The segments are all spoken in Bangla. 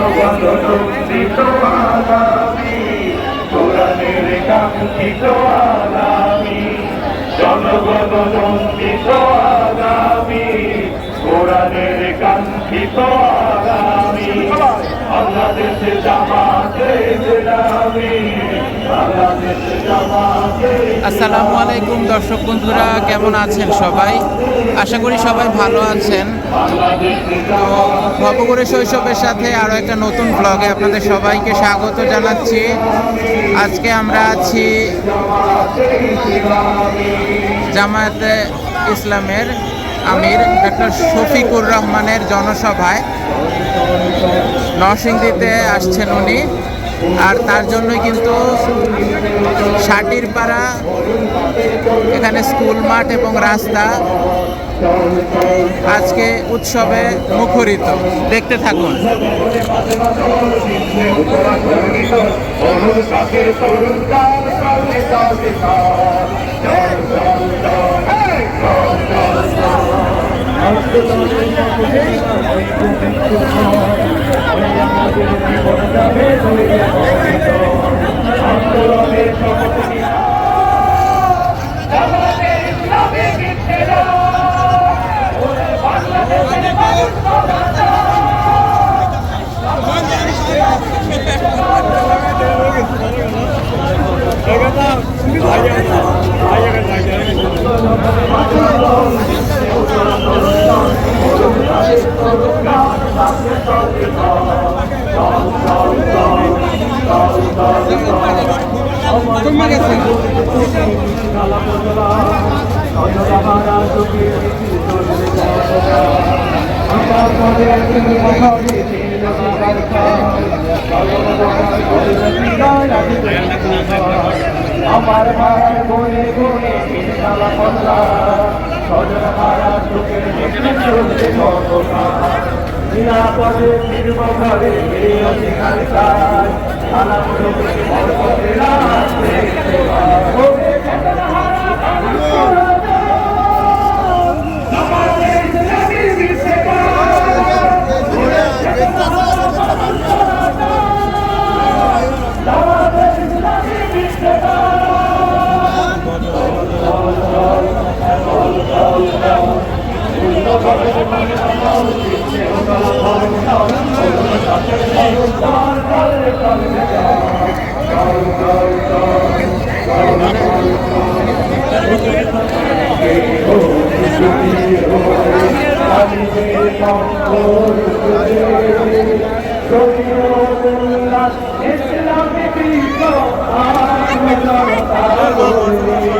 জনগণিত আগামী কোরআনের কাঙ্ক্ষিত আগামী জনগণিত আগামী কোরআনের কাঙ্ক্ষিত আগামী বাংলাদেশ আসসালামু আলাইকুম দর্শক বন্ধুরা, কেমন আছেন সবাই? আশা করি সবাই ভালো আছেন। তো ভবগুড়ি শৈশবের সাথে আরও একটা নতুন ব্লগে আপনাদের সবাইকে স্বাগত জানাচ্ছি। আজকে আমরা আছি জামায়াতে ইসলামের আমির ডক্টর শফিকুর রহমানের জনসভায়। নরসিংদীতে আসছেন উনি। আর তার জন্যই কিন্তু ষাটির পাড়া এখানে স্কুল মাঠ এবং রাস্তা আজকে উৎসবে মুখরিত। দেখতে থাকুন। অনুরাগের তরুণ আমার মার বনে বনে বিশালা পদলা নিরাপদে ঘরে এই অধিকার চাই আলাম লোকে বরপথে রাখতে ওরে চেতনা হারা আমাদের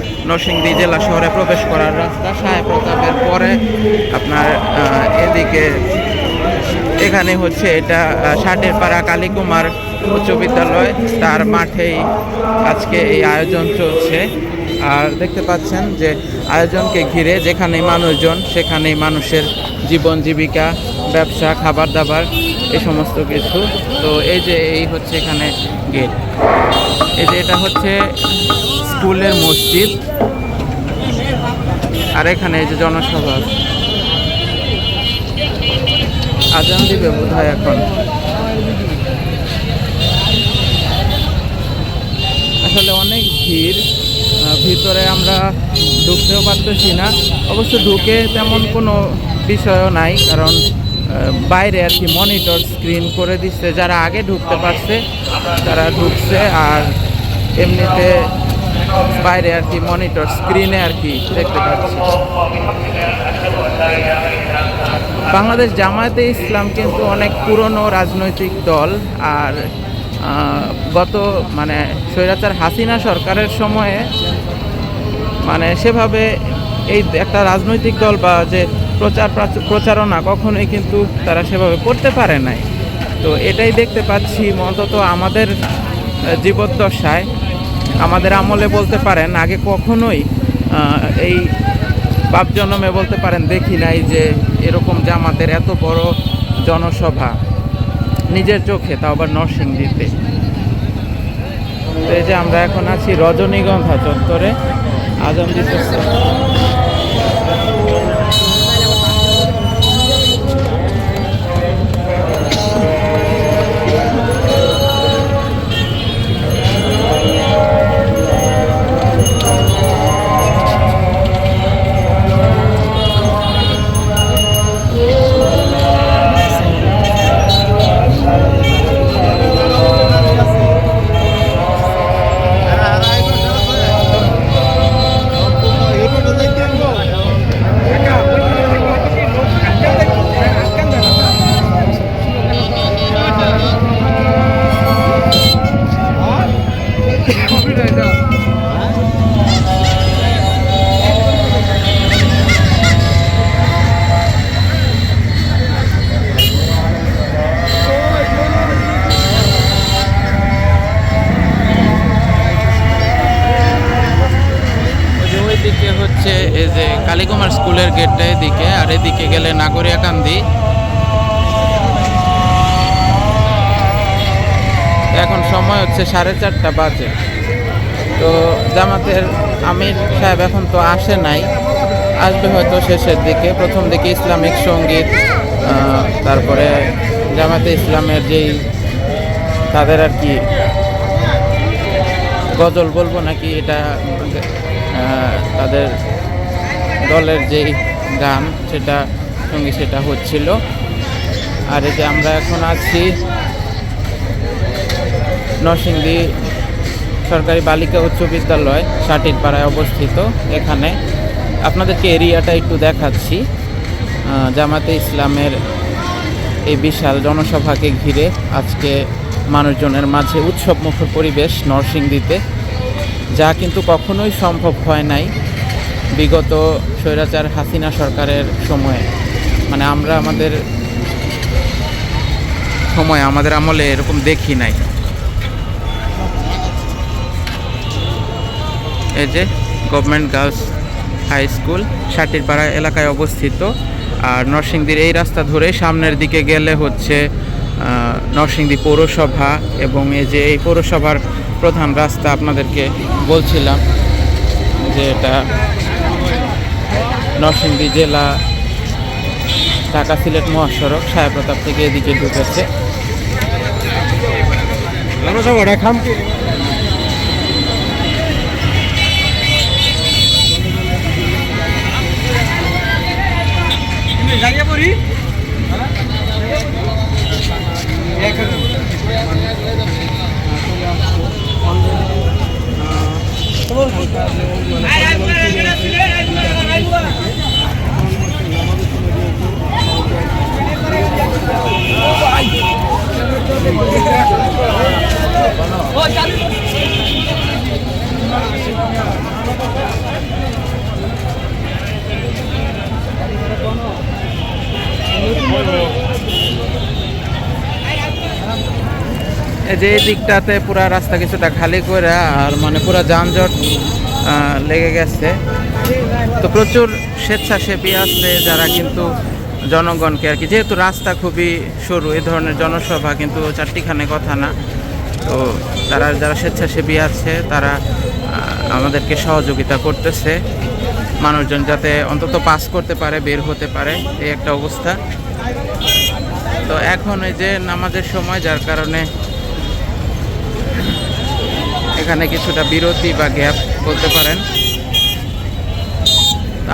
নরসিংদী জেলা শহরে প্রবেশ করার রাস্তা সাহেব প্রতাপের পরে আপনার এদিকে এখানে হচ্ছে এটা ষাটের পাড়া কালীকুমার উচ্চ বিদ্যালয়। তার মাঠেই আজকে এই আয়োজন চলছে। আর দেখতে পাচ্ছেন যে আয়োজনকে ঘিরে যেখানে মানুষজন, সেখানেই মানুষের জীবন, জীবিকা, ব্যবসা খাবার দাবার এই সমস্ত কিছু। তো এই যে এই হচ্ছে এখানে গেট এই যে এটা হচ্ছে স্কুলের মসজিদ। আর এখানে এই যে জনসভা। আজান দিবে বোধ হয় এখন। আসলে অনেক ভিড়। ভিতরে আমরা ঢুকতেও পারতেছি না। অবশ্য ঢুকে তেমন কোনো বিষয়ও নাই, কারণ বাইরে আর কি মনিটর স্ক্রিন করে দিচ্ছে। যারা আগে ঢুকতে পারছে, তারা ঢুকছে। আর এমনিতে বাইরে আর কি মনিটর স্ক্রিনে আর কি দেখতে পাচ্ছি। বাংলাদেশ জামায়াতে ইসলাম কিন্তু অনেক পুরনো রাজনৈতিক দল আর গত মানে স্বৈরাচার হাসিনা সরকারের সময়ে মানে সেভাবে এই একটা রাজনৈতিক দল বা যে প্রচার প্রাচ- প্রচারণা কখনোই কিন্তু তারা সেভাবে করতে পারে নাই। তো এটাই দেখতে পাচ্ছি অন্তত আমাদের জীবদ্দশায়। আমাদের আমলে বলতে পারেন, আগে কখনোই এই বাপ জন্মে বলতে পারেন, দেখি নাই যে এরকম যে আমাদের এত বড় জনসভা। নিজের চোখে, তাও আবার নরসিংদীতে। এই যে আমরা এখন আছি রজনীগন্ধা চত্বরে আজম দিতেছে হচ্ছে সাড়ে চারটা বাজে। তো জামাতের আমির সাহেব এখন তো আসে নাই, আসবে হয়তো শেষের দিকে। প্রথম দিকে ইসলামিক সংগীত তারপরে জামাতে ইসলামের যেই তাদের আর কি গজল বলব নাকি এটা তাদের দলের যেই গান, সেটা সঙ্গে সেটা হচ্ছিল। আর এই যে আমরা এখন আছি নরসিংদী সরকারি বালিকা উচ্চ বিদ্যালয় সাটির পাড়ায় অবস্থিত। এখানে আপনাদেরকে এরিয়াটা একটু দেখাচ্ছি। জামাতে ইসলামের এই বিশাল জনসভাকে ঘিরে আজকে মানুষজনের মাঝে উৎসবমুখর পরিবেশ নরসিংদীতে, যা কিন্তু কখনোই সম্ভব হয় নাই বিগত স্বৈরাচার হাসিনা সরকারের সময়ে। মানে আমরা আমাদের সময়, আমাদের আমলে এরকম দেখি নাই। এই যে government girls high school Satirpara এলাকায় অবস্থিত। আর নরসিংদীর এই রাস্তা ধরে সামনের দিকে গেলে হচ্ছে নরসিংদী পৌরসভা এবং এই যে এই পৌরসভার প্রধান রাস্তা আপনাদেরকে বলছিলাম যে এটা নরসিংদী জেলা, ঢাকা সিলেট মহাসড়ক সাহেবপ্রতাপ থেকে এদিকে ঢুকেছে। এই যে দিকটাতে পুরা রাস্তা কিছুটা খালি করে আর মানে পুরা যানজট লেগে গেছে। তো প্রচুর স্বেচ্ছাসেবী আছে যারা কিন্তু জনগণকে আর কি, যেহেতু রাস্তা খুবই সরু এই ধরনের জনসভা কিন্তু চারটিখানে কথা না। তো তারা যারা স্বেচ্ছাসেবী আছে, তারা আমাদেরকে সহযোগিতা করতেছে। মানুষজন যাতে অন্তত পাস করতে পারে, বের হতে পারে, এই একটা অবস্থা। তো এখন এই যে নামাজের সময়, যার কারণে এখানে কিছুটা বিরতি বা গ্যাপ বলতে পারেন।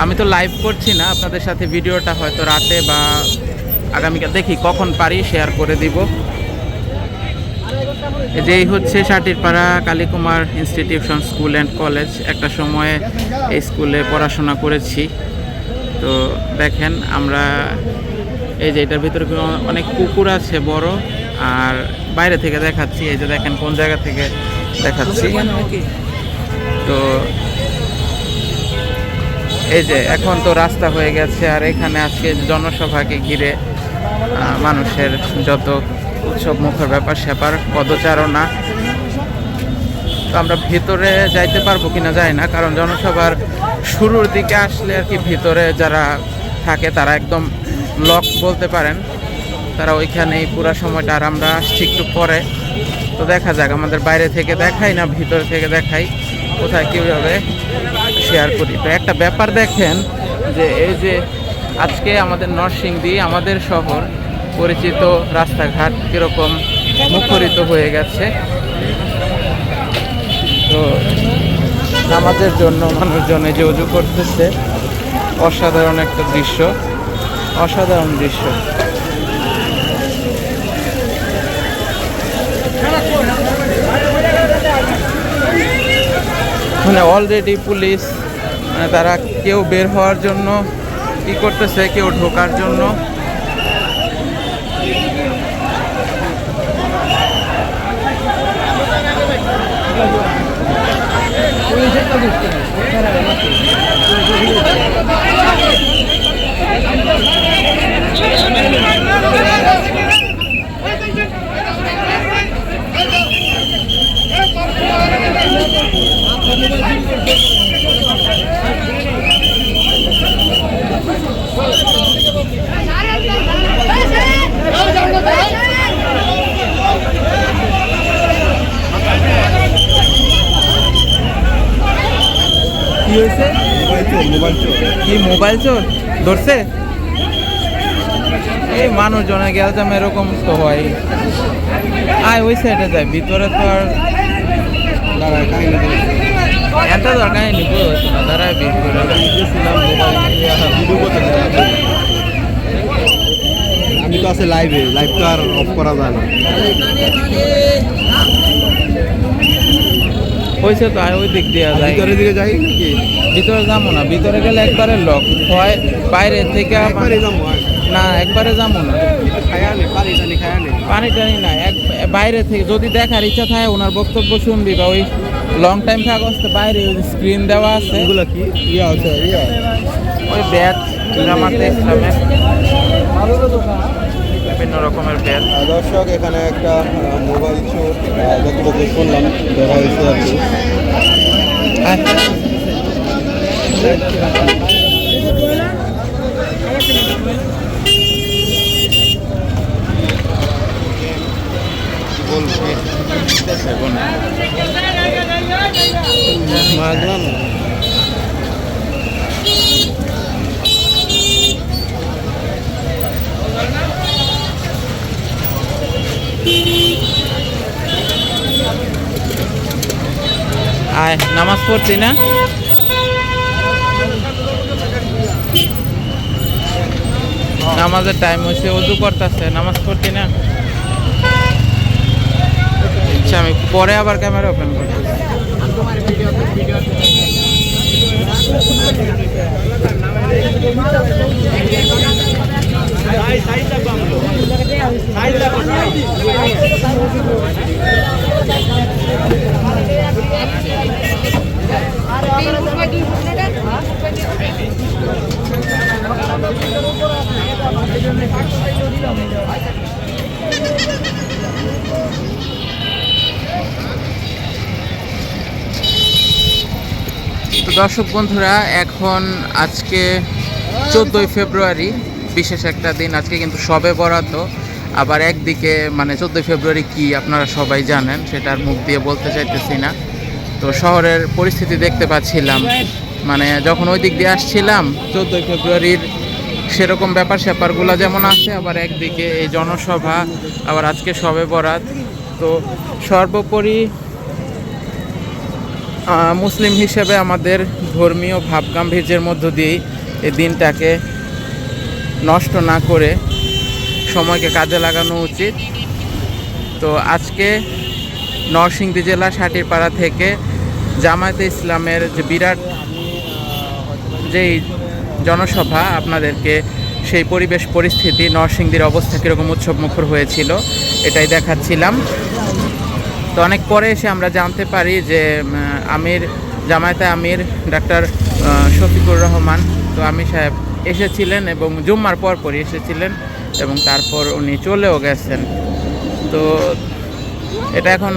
আমি তো লাইভ করছি না, আপনাদের সাথে ভিডিওটা হয়তো রাতে বা আগামীকাল দেখি কখন পারি শেয়ার করে দিব। এই যে এই হচ্ছে Satirpara Kalikumar institution school and college একটা সময়ে এই স্কুলে পড়াশোনা করেছি। তো দেখেন আমরা এই যে এটার ভিতরে অনেক কুকুর আছে, বড়, আর বাইরে থেকে দেখাচ্ছি। এই যে দেখেন কোন জায়গা থেকে দেখাচ্ছি। তো এই যে এখন তো রাস্তা হয়ে গেছে, আর এখানে আজকে জনসভাকে ঘিরে মানুষের যত উৎসব মুখর ব্যাপার স্যাপার, পদচারণা, তো আমরা ভিতরে যাইতে পারব কিনা যায় না, কারণ জনসভার শুরুর দিকে আসলে আর কি ভিতরে যারা থাকে তারা একদম লক বলতে পারেন, তারা ওইখানেই পুরো সময়টা, আর আমরা আসছি একটু পরে। তো দেখা যাক, আমাদের বাইরে থেকে দেখাই না, ভিতর থেকে দেখাই কোথায় কীভাবে শেয়ার করি। তো একটা ব্যাপার দেখেন যে এই যে আজকে আমাদের নরসিংদী, আমাদের শহর পরিচিত রাস্তাঘাট কীরকম মুখরিত হয়ে গেছে। তো নামাজের জন্য মানুষজন এই যে উজু করতেছে, অসাধারণ একটা দৃশ্য, অসাধারণ দৃশ্য। মানে অলরেডি পুলিশ মানে তারা কেউ বের হওয়ার জন্য কি করতেছে কেউ ঢোকার জন্য কি হয়েছে কি মোবাইল চোর? ধরছে? এই মানুষজনে গেল যাম এরকম তো হয়। আয় ওই সাইডে যায় ভিতরে তো আর এত দরকার নেই নিবো না? দাঁড়ায় ভিতরে আমি তো আছে লাইভে লাইভ তো আর অফ করা যায় না। হয়েছে তো আয় ওই দিক দিয়ে যায় ভিতরের দিকে যাই নাকি? ভিতরে যাব না ভিতরে গেলে একবারে লক হয় বাইরে থেকে একবারে যাব আয়। না একবারে যাব না। পানি টানি নে পানি টানি না এক বাইরে থেকে যদি দেখার ইচ্ছা থাকে ওনার বক্তব্য শুনবি বা ওই লং টাইম থাকা অবস্থা বাইরে স্ক্রিন দেওয়া আছে। এগুলো কি? ইয়া আছে ইয়া। ওই ব্যাচ জামাতে ইসলামের বিভিন্ন রকমের আহ, দর্শক এখানে একটা মোবাইল চোর আহ, যতটুকু শুনলাম ধরা হয়েছে আর কি। মাগলাম আয় নামাজ পড়ছি না? নামাজের টাইম হয়েছে উজু করতেছে, নামাজ পড়ছি না? আচ্ছা আমি পরে আবার ক্যামেরা ওপেন করতেছি। দর্শক বন্ধুরা এখন আজকে চোদ্দোই ফেব্রুয়ারি বিশেষ একটা দিন আজকে কিন্তু সবে বরাদ্দ। আবার একদিকে মানে চোদ্দোই ফেব্রুয়ারি কি আপনারা সবাই জানেন, সেটার মুখ দিয়ে বলতে চাইতেছি না। তো শহরের পরিস্থিতি দেখতে পাচ্ছিলাম। মানে যখন ওই দিক দিয়ে আসছিলাম, চোদ্দোই ফেব্রুয়ারির সেরকম ব্যাপার স্যাপারগুলো যেমন আছে, আবার একদিকে এই জনসভা, আবার আজকে সবে বরাত। তো সর্বোপরি মুসলিম হিসেবে আমাদের ধর্মীয় ভাবগাম্ভীর্যের মধ্য দিয়েই এই দিনটাকে নষ্ট না করে সময়কে কাজে লাগানো উচিত। তো আজকে নরসিংদী জেলা সাটিরপাড়া থেকে জামায়াতে ইসলামের যে বিরাট যেই জনসভা, আপনাদেরকে সেই পরিবেশ পরিস্থিতি, নরসিংদীর অবস্থা কীরকম উৎসব মুখর হয়েছিল, এটাই দেখাচ্ছিলাম। তো অনেক পরে এসে আমরা জানতে পারি যে আমির, জামায়াতে আমির, ডাক্তার শফিকুর রহমান, তো আমির সাহেব এসেছিলেন এবং জুম্মার পর পরই এসেছিলেন। এবং তারপর উনি চলেও গেছেন। তো এটা এখন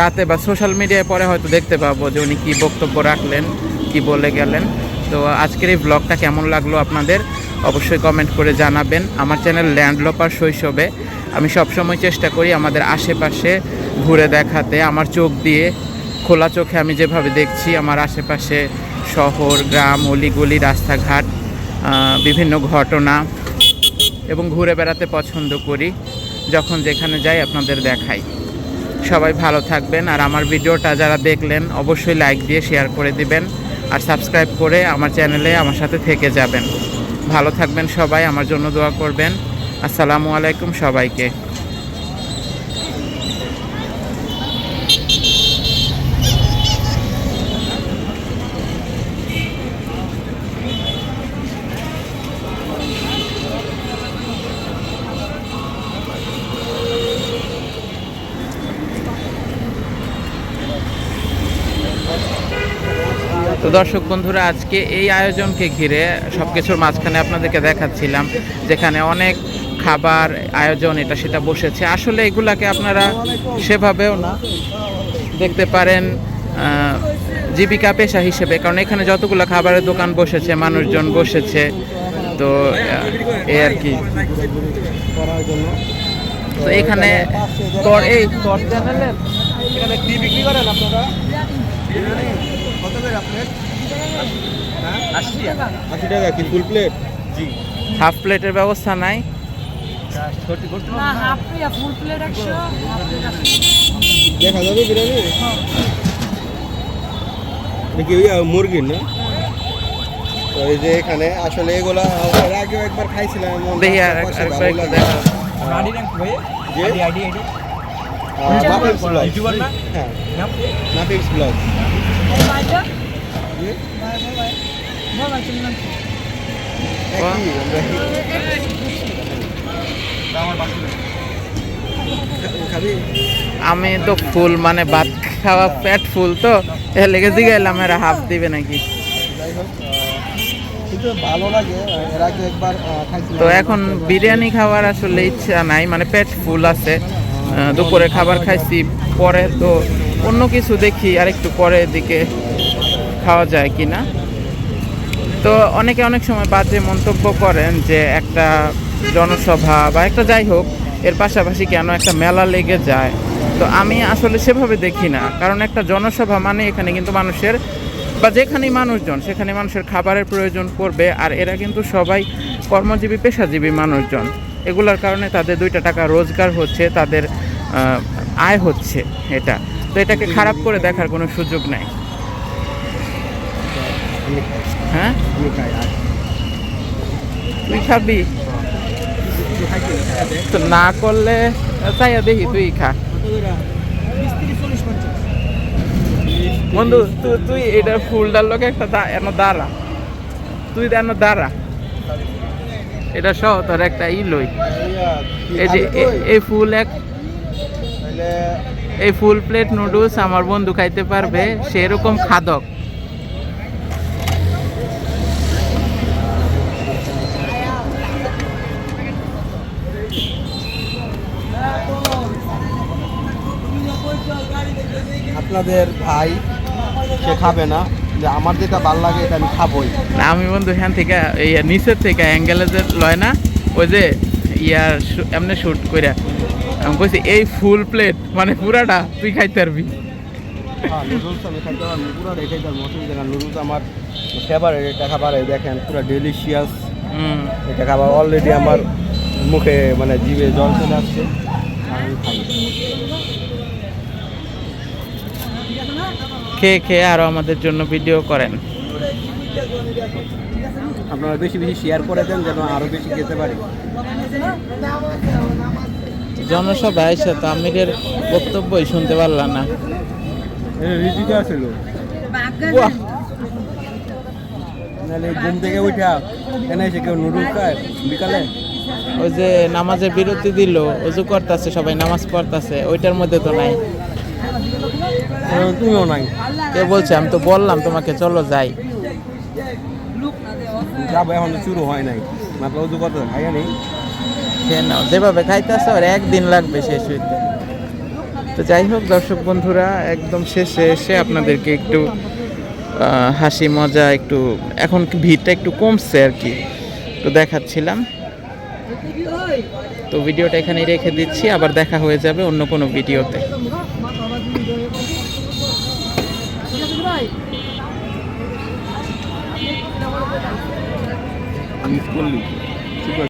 রাতে বা সোশ্যাল মিডিয়ায় পরে হয়তো দেখতে পাবো যে উনি কী বক্তব্য রাখলেন, কি বলে গেলেন। তো আজকের এই ব্লগটা কেমন লাগল আপনাদের? অবশ্যই কমেন্ট করে জানাবেন। আমার চ্যানেল ল্যান্ডলোপার শৈশবে। আমি সবসময় চেষ্টা করি আমাদের আশেপাশে ঘুরে দেখাতে, আমার চোখ দিয়ে, খোলা চোখে আমি যেভাবে দেখছি, আমার আশেপাশে শহর, গ্রাম, অলিগলি, রাস্তাঘাট বিভিন্ন ঘটনা এবং ঘুরে বেড়াতে পছন্দ করি, যখন যেখানে যাই আপনাদের দেখাই। সবাই ভালো থাকবেন, আর আমার ভিডিওটা যারা দেখলেন, অবশ্যই লাইক দিয়ে শেয়ার করে দিবেন, আর সাবস্ক্রাইব করে আমার চ্যানেলে আমার সাথে থেকে যাবেন। ভালো থাকবেন সবাই, আমার জন্য দোয়া করবেন। আসসালামু আলাইকুম সবাইকে। তো দর্শক বন্ধুরা, আজকে এই আয়োজনকে ঘিরে সব কিছুর মাঝখানে আপনাদেরকে দেখাচ্ছিলাম যেখানে অনেক খাবার আয়োজন, এটা সেটা বসেছে। আসলে এগুলাকে আপনারা সেভাবেও না দেখতে পারেন জীবিকা পেশা হিসেবে। কারণ এখানে যতগুলো খাবারের দোকান বসেছে, মানুষজন বসেছে, তো এই আর কি। তো এখানে এই করে আপনার আশি টাকা। কি ফুল প্লেট হাফ প্লেটের ব্যবস্থা নাই? দেখা যাবে বিরিয়ানি? নাকি ওই মুরগির না? এই যে এখানে আসলে এগুলা আগেও একবার খাইছিলাম দেখি লাগে। আমি তো ফুল মানে ভাত খাওয়া পেট ফুল তো এ লেগে জিগাইলাম এরা হাফ দিবে নাকি? লাগে তো এখন বিরিয়ানি খাওয়ার আসলে ইচ্ছা নাই মানে পেট ফুল আছে। দুপুরে খাবার খাইছি পরে তো অন্য কিছু দেখি আর একটু পরে দিকে খাওয়া যায় কি না? তো অনেকে অনেক সময় বাজে মন্তব্য করেন যে একটা জনসভা বা একটা যাই হোক, এর পাশাপাশি কেন একটা মেলা লেগে যায়। তো আমি আসলে সেভাবে দেখি না। কারণ একটা জনসভা মানে এখানে কিন্তু মানুষের বা যেখানেই মানুষজন, সেখানে মানুষের খাবারের প্রয়োজন পড়বে আর এরা কিন্তু সবাই কর্মজীবী, পেশাজীবী মানুষজন। এগুলোর কারণে তাদের দুইটা টাকা রোজগার হচ্ছে, তাদের আয় হচ্ছে এটা। তো এটাকে খারাপ করে দেখার কোনো সুযোগ নাই। হ্যাঁ? তুই খাবি? তো না করলে, চাইয়া দেখি তুই খা। বন্ধু তুই তুই এটা ফুলটার লোক একটা এনো দাঁড়া। তুই এনো দাঁড়া। এটা সহ, তোর একটা ই লই। এই যে এই ফুল এক এই ফুল প্লেট নুডলস আমার বন্ধু খাইতে পারবে, সেরকম খাদক। আপনাদের ভাই সে খাবে না। যে আমার যেটা ভালো লাগে এটা আমি খাবোই। না, আমি বন্ধু হ্যান থেকে এই নিচের থেকে অ্যাঙ্গেলে যে লয় না ওই যে ইয়ার এমনি শুট করে আমি কইছি এই ফুল প্লেট মানে পুরাটা তুই খাইতে পারবি। হ্যাঁ নুডলস আমি খাইতে পারব পুরো রেখে যাব অসুবিধা না নুডলস আমার ফেভারিট এটা খাবার দেখেন পুরো ডেলিশিয়াস হুম। এটা খাবার অলরেডি আমার মুখে মানে জিভে জল চলে আসছে আমি খাই খেয়ে খেয়ে আরও আমাদের জন্য ভিডিও করেন। আপনারা বেশি বেশি শেয়ার করে দেন যেন আরও বেশি খেতে পারি। জনসভা এসে তো আমিরের বক্তব্যই শুনতে পারলাম না। নাহলে ঘুম থেকে উঠা এনে এসে কেউ নুডলস খায় বিকালে? ওই যে নামাজের বিরতি দিল অজু করতেছে সবাই নামাজ পড়তেছে ওইটার মধ্যে তো নাই। তুমিও নাই। কে বলছে আমি তো বললাম তোমাকে চলো যাই। যাব এখন শুরু হয় নাই। মাত্র উজু কত খাইয়া নেই। খেয়ে নাও। যেভাবে খাইতেছে আর একদিন লাগবে শেষ হইতে। তো যাই হোক দর্শক বন্ধুরা একদম শেষে এসে আপনাদেরকে একটু হাসি মজা একটু এখন ভিড়টা একটু কমছে আর কি। তো দেখাচ্ছিলাম। তো ভিডিওটা এখানেই রেখে দিচ্ছি। আবার দেখা হয়ে যাবে অন্য কোনো ভিডিওতে। মিস করলি।